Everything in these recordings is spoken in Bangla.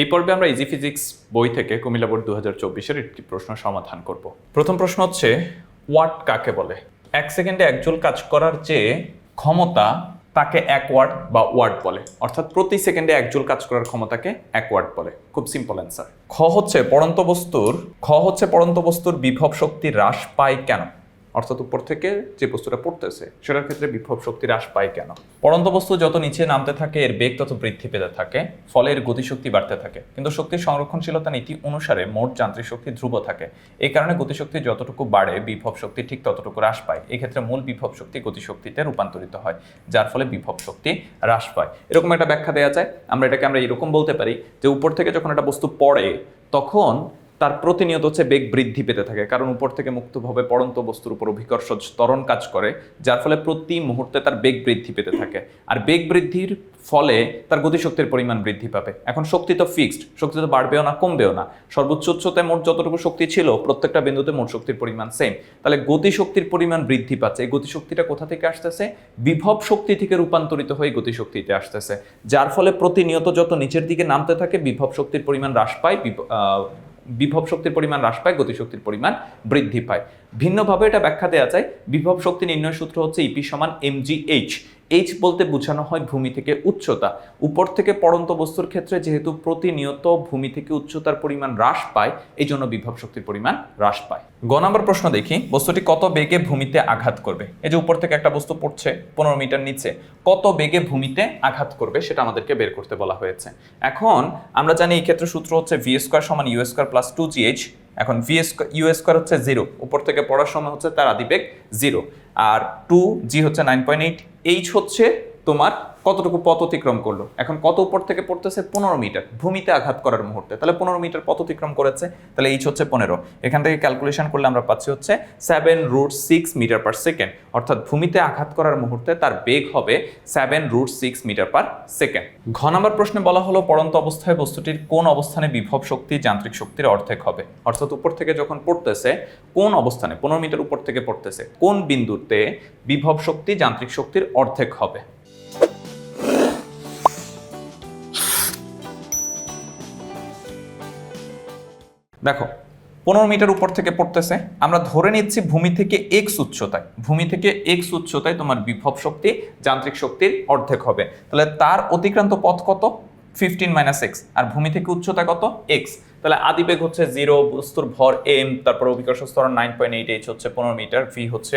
এই পর্বে আমরা ইজি ফিজিক্স বই থেকে কুমিল্লা বোর্ড দু হাজার চব্বিশের একটি প্রশ্ন সমাধান করব। প্রথম প্রশ্ন হচ্ছে ওয়াট কাকে বলে? এক সেকেন্ডে এক জুল কাজ করার যে ক্ষমতা তাকে এক ওয়াট বা ওয়াট বলে। অর্থাৎ প্রতি সেকেন্ডে এক জুল কাজ করার ক্ষমতাকে এক ওয়াট বলে। খুব সিম্পল অ্যান্সার খ হচ্ছে পড়ন্ত বস্তুর, খ হচ্ছে পড়ন্ত বস্তুর বিভব শক্তি হ্রাস পায় কেন? অর্থাৎ উপর থেকে যে বস্তুটা পড়তেছে, সেটার ক্ষেত্রে বিভব শক্তি হ্রাস পায় কেন? পড়ন্ত বস্তু যত নিচে নামতে থাকে, এর বেগ তত বৃদ্ধি পেতে থাকে, ফলে এর গতিশক্তি বাড়তে থাকে। কিন্তু শক্তির সংরক্ষণশীলতা নীতি অনুসারে মোট যান্ত্রিক শক্তি ধ্রুব থাকে। এই কারণে গতিশক্তি যতটুকু বাড়ে, বিভব শক্তি ঠিক ততটুকু হ্রাস পায়। এই ক্ষেত্রে মূল বিভব শক্তি গতিশক্তিতে রূপান্তরিত হয়, যার ফলে বিভব শক্তি হ্রাস পায়। এরকম একটা ব্যাখ্যা দেওয়া যায়। আমরা এটাকে আমরা এরকম বলতে পারি যে উপর থেকে যখন একটা বস্তু পড়ে, তখন তার প্রতিনিয়ত হচ্ছে বেগ বৃদ্ধি পেতে থাকে, কারণ উপর থেকে মুক্তভাবে পড়ন্ত বস্তুর উপর অভিকর্ষ ত্বরণ কাজ করে, যার ফলে প্রতি মুহূর্তে তার বেগ বৃদ্ধি পেতে থাকে। আর বেগ বৃদ্ধির ফলে তার গতিশক্তির পরিমাণ বৃদ্ধি পাবে। এখন শক্তি তো ফিক্সড শক্তি তো বাড়বেও না, কমবেও না। সর্বোচ্চ উচ্চতায় মোট যতটুকু শক্তি ছিল, প্রত্যেকটা বিন্দুতে মোট শক্তির পরিমাণ সেম তাহলে গতিশক্তির পরিমাণ বৃদ্ধি পাচ্ছে। এই গতিশক্তিটা কোথা থেকে আসতেছে? বিভব শক্তি থেকে রূপান্তরিত হয়ে গতিশক্তিতে আসতেছে। যার ফলে প্রতিনিয়ত যত নিচের দিকে নামতে থাকে, বিভব শক্তির পরিমাণ হ্রাস পায় বিভব শক্তির পরিমাণ হ্রাস পায় গতিশক্তির পরিমাণ বৃদ্ধি পায়। ভিন্নভাবে এটা ব্যাখ্যা দেওয়া যায়, বিভব শক্তি নির্ণয় সূত্র হচ্ছে ইপি সমান এমজিএইচ এইচ বলতে বোঝানো হয় ভূমি থেকে উচ্চতা। উপর থেকে পড়ন্ত বস্তুর ক্ষেত্রে যেহেতু প্রতিনিয়ত ভূমি থেকে উচ্চতার পরিমাণ হ্রাস পায় এই জন্য বিভব শক্তির পরিমাণ হ্রাস পায়। গ নম্বর প্রশ্ন দেখি, বস্তুটি কত বেগে ভূমিতে আঘাত করবে? এই যে উপর থেকে একটা বস্তু পড়ছে পনেরো মিটার নিচে, কত বেগে ভূমিতে আঘাত করবে সেটা আমাদেরকে বের করতে বলা হয়েছে। এখন আমরা জানি এই ক্ষেত্রে সূত্র হচ্ছে ভি স্কোয়ার সমান U square plus two GH এখন ভি ইউ স্কোয়ার হচ্ছে জিরো উপর থেকে পড়ার সময় হচ্ছে তার আদিবেগ জিরো আর টু জি হচ্ছে নাইন পয়েন্ট এইট এইচ হচ্ছে তোমার কতটুকু পথ অতিক্রম করল? এখন কত উপর থেকে পড়তেছে? পনেরো মিটার। ভূমিতে আঘাত করার মুহূর্তে। তাহলে পনেরো মিটার পথ অতিক্রম করেছে। তাহলে এইচ হচ্ছে পনেরো। এখান থেকে ক্যালকুলেশন করলে আমরা পাচ্ছি হচ্ছে seven root six metre per second অর্থাৎ ভূমিতে আঘাত করার মুহূর্তে তার বেগ হবে seven root six metre per second ঘ নম্বর প্রশ্নে বলা হলো, পড়ন্ত অবস্থায় বস্তুটির কোন অবস্থানে বিভব শক্তি যান্ত্রিক শক্তির অর্ধেক হবে? অর্থাৎ উপর থেকে যখন পড়তেছে, কোন অবস্থানে? পনেরো মিটার উপর থেকে পড়তেছে। কোন বিন্দুতে বিভব শক্তি যান্ত্রিক শক্তির অর্ধেক হবে? দেখো, পনেরো মিটার উপর থেকে পড়তেছে। আমরা ধরে নিচ্ছি ভূমি থেকে এক্স উচ্চতায়। ভূমি থেকে এক্স উচ্চতায় তোমার বিভব শক্তি, যান্ত্রিক শক্তির অর্ধেক হবে। তাহলে তার অতিক্রান্ত পথ কত? ফিফটিন মাইনাস এক্স আর ভূমি থেকে উচ্চতা কত? এক্স তাহলে আদিবেগ হচ্ছে জিরো বস্তুর ভর এম তারপর অভিকর্ষ স্তর নাইন পয়েন্ট এইট এইচ হচ্ছে পনেরো মিটার ভি হচ্ছে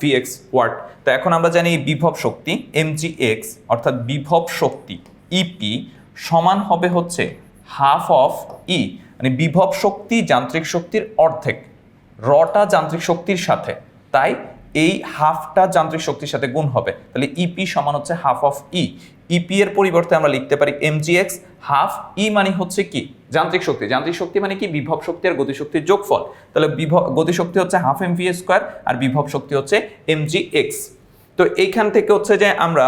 ভি এক্স ওয়াট তো এখন আমরা জানি বিভব শক্তি এম জি এক্স অর্থাৎ বিভব শক্তি ইপি সমান হবে হচ্ছে হাফ অফ ই মানে বিভব শক্তি যান্ত্রিক শক্তির অর্ধেক। রটা যান্ত্রিক শক্তির সাথে, তাই এই হাফটা যান্ত্রিক শক্তির সাথে গুণ হবে। তাহলে ইপি সমান হচ্ছে হাফ অফ ই ইপি এর পরিবর্তে আমরা লিখতে পারি এমজিএক্স হাফ ই মানে হচ্ছে কি? যান্ত্রিক শক্তি। যান্ত্রিক শক্তি মানে কি? বিভব শক্তি আর গতিশক্তির যোগফল। তাহলে বিভব, গতিশক্তি হচ্ছে হাফ এম ভি স্কোয়ার আর বিভব শক্তি হচ্ছে এমজি এক্স তো এইখান থেকে হচ্ছে যে আমরা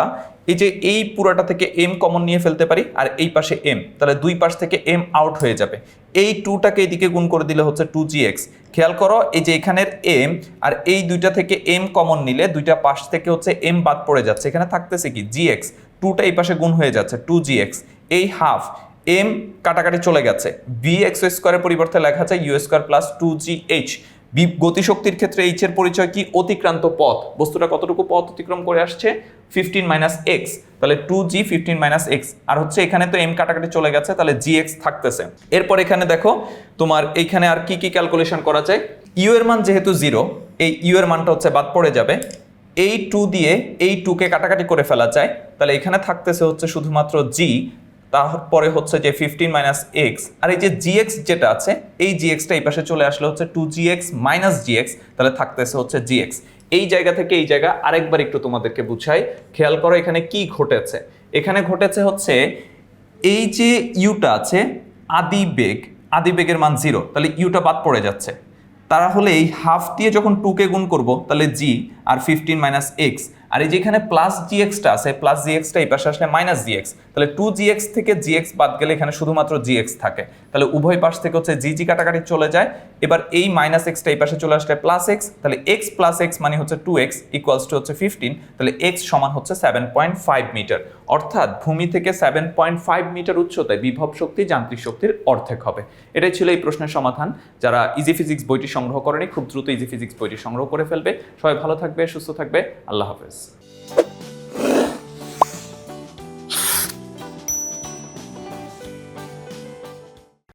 এই যে এই পুরাটা থেকে এম কমন নিয়ে ফেলতে পারি আর এই পাশে এম তাহলে দুই পাশ থেকে এম আউট হয়ে যাবে। এই টুটাকে এইদিকে গুণ করে দিলে হচ্ছে টু জি এক্স খেয়াল করো, এই যে এখানের এম আর এই দুইটা থেকে এম কমন নিলে দুইটা পাশ থেকে হচ্ছে এম বাদ পড়ে যাচ্ছে। এখানে থাকতেছে কি? জি এক্স টুটা এই পাশে গুণ হয়ে যাচ্ছে টু জি এক্স এই হাফ এম কাটাকাটি চলে গেছে। বি এক্স স্কোয়ারের পরিবর্তে লেখা আছে U square plus two G H গতিশক্তির ক্ষেত্রে এইচ এর পরিচয় কি? অতিক্রান্ত পথ। বস্তুটা কতটুকু পথ অতিক্রম করে আসছে? ফিফটিন মাইনাস এক্স তাহলে two G fifteen minus X আর হচ্ছে এখানে তো এম কাটাকাটি চলে গেছে, তাহলে জি এক্স থাকতেছে। এরপর এখানে দেখো, তোমার এইখানে আর কি কি ক্যালকুলেশন করা যায়? ইউ এর মান যেহেতু জিরো এই ইউ এর মানটা হচ্ছে বাদ পড়ে যাবে। এই টু দিয়ে এই টুকে কাটাকাটি করে ফেলা যায়। তাহলে এখানে থাকতেছে হচ্ছে শুধুমাত্র জি তারপরে হচ্ছে যে ফিফটিন মাইনাস এক্স আর এই যে জিএক্স যেটা আছে, এই জিএক্সটা এই পাশে চলে আসলে হচ্ছে টু জিএক্স মাইনাস জিএক্স তাহলে থাকতেছে হচ্ছে জিএক্স এই জায়গা থেকে এই জায়গা আরেকবার একটু তোমাদেরকে বুঝাই। খেয়াল করো এখানে কি ঘটেছে। এখানে ঘটেছে হচ্ছে এই যে ইউটা আছে, আদি বেগ, আদি বেগের মান জিরো তাহলে ইউটা বাদ পড়ে যাচ্ছে। তারা হলে এই হাফ দিয়ে যখন টুকে গুণ করব, তাহলে জি আর ফিফটিন মাইনাস এক্স আর এই যেখানে প্লাস জিএক্সটা আছে প্লাস জিএক্সটা এই পাশে আসলে মাইনাস জিএক্স তাহলে টু জিএক্স থেকে জিএক্স বাদ গেলে এখানে শুধুমাত্র জিএক্স থাকে। তাহলে উভয় পাশ থেকে হচ্ছে জি জি কাটাকাটি চলে যায়। এবার এই মাইনাস এক্সটা এই পাশে চলে আসলে প্লাস এক্স তাহলে এক্স প্লাস এক্স মানে হচ্ছে টু এক্স ইকুয়ালস টু হচ্ছে ফিফটিন তাহলে এক্স সমান হচ্ছে সেভেন পয়েন্ট ফাইভ মিটার অর্থাৎ ভূমি থেকে সেভেন পয়েন্ট ফাইভ মিটার উচ্চতায় বিভব শক্তি যান্ত্রিক শক্তির অর্ধেক হবে। এটাই ছিল এই প্রশ্নের সমাধান। যারা ইজি ফিজিক্স বইটি সংগ্রহ করেনি, খুব দ্রুত ইজি ফিজিক্স বইটি সংগ্রহ করে ফেলবে। সবাই ভালো থাকবে, সুস্থ থাকবে। আল্লাহ হাফেজ।